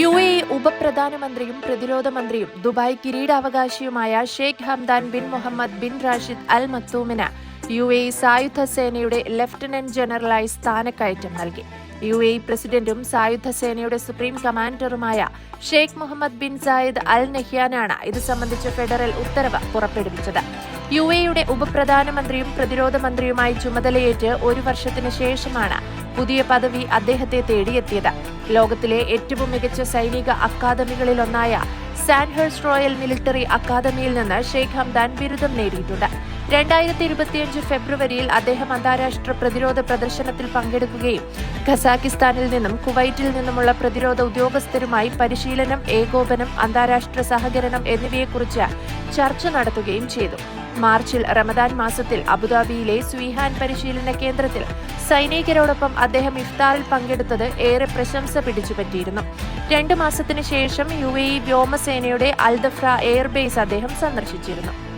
U A ഉപപ്രധാനമന്ത്രിയും പ്രതിരോധ മന്ത്രിയും Dubai കിരീടാവകാശിയുമായ Sheikh Hamdan bin Mohammed bin Rashid Al മക്തൂമിന് U A സായുധ സേനയുടെ ലഫ്റ്റനന്റ് ജനറലായി സ്ഥാനക്കയറ്റം നൽകി. യു എ പ്രസിഡന്റും സായുധ സേനയുടെ supreme കമാൻഡറുമായ Sheikh Mohammed bin Zayed Al നഹ്യാനാണ് ഇത് സംബന്ധിച്ച ഫെഡറൽ ഉത്തരവ് പുറപ്പെടുവിച്ചത്. യു എയുടെ ഉപപ്രധാനമന്ത്രിയും പ്രതിരോധ മന്ത്രിയുമായി ചുമതലയേറ്റ് ഒരു വർഷത്തിന് ശേഷമാണ് പുതിയ പദവി അദ്ദേഹത്തെ തേടിയെത്തിയത്. ലോകത്തിലെ ഏറ്റവും മികച്ച സൈനിക അക്കാദമികളിലൊന്നായ സാൻഹേഴ്സ് റോയൽ മിലിറ്ററി അക്കാദമിയിൽ നിന്ന് ഷെയ്ഖ് ഹംദാൻ ബിരുദം നേടിയിട്ടുണ്ട്. രണ്ടായിരത്തി ഇരുപത്തിയഞ്ച് ഫെബ്രുവരിയിൽ അദ്ദേഹം അന്താരാഷ്ട്ര പ്രതിരോധ പ്രദർശനത്തിൽ പങ്കെടുക്കുകയും ഖസാക്കിസ്ഥാനിൽ നിന്നും കുവൈറ്റിൽ നിന്നുമുള്ള പ്രതിരോധ ഉദ്യോഗസ്ഥരുമായി പരിശീലനം ഏകോപനം അന്താരാഷ്ട്ര സഹകരണം എന്നിവയെക്കുറിച്ച് ചർച്ച നടത്തുകയും ചെയ്തു. മാർച്ചിൽ റമദാൻ മാസത്തിൽ അബുദാബിയിലെ സ്വീഹാൻ പരിശീലന കേന്ദ്രത്തിൽ സൈനികരോടൊപ്പം അദ്ദേഹം ഇഫ്താറിൽ പങ്കെടുത്തത് ഏറെ പ്രശംസ പിടിച്ചുപറ്റിയിരുന്നു. രണ്ടു മാസത്തിനു ശേഷം യു എ ഇ വ്യോമസേനയുടെ അൽദഫ്ര എയർബേസ് അദ്ദേഹം സന്ദർശിച്ചിരുന്നു.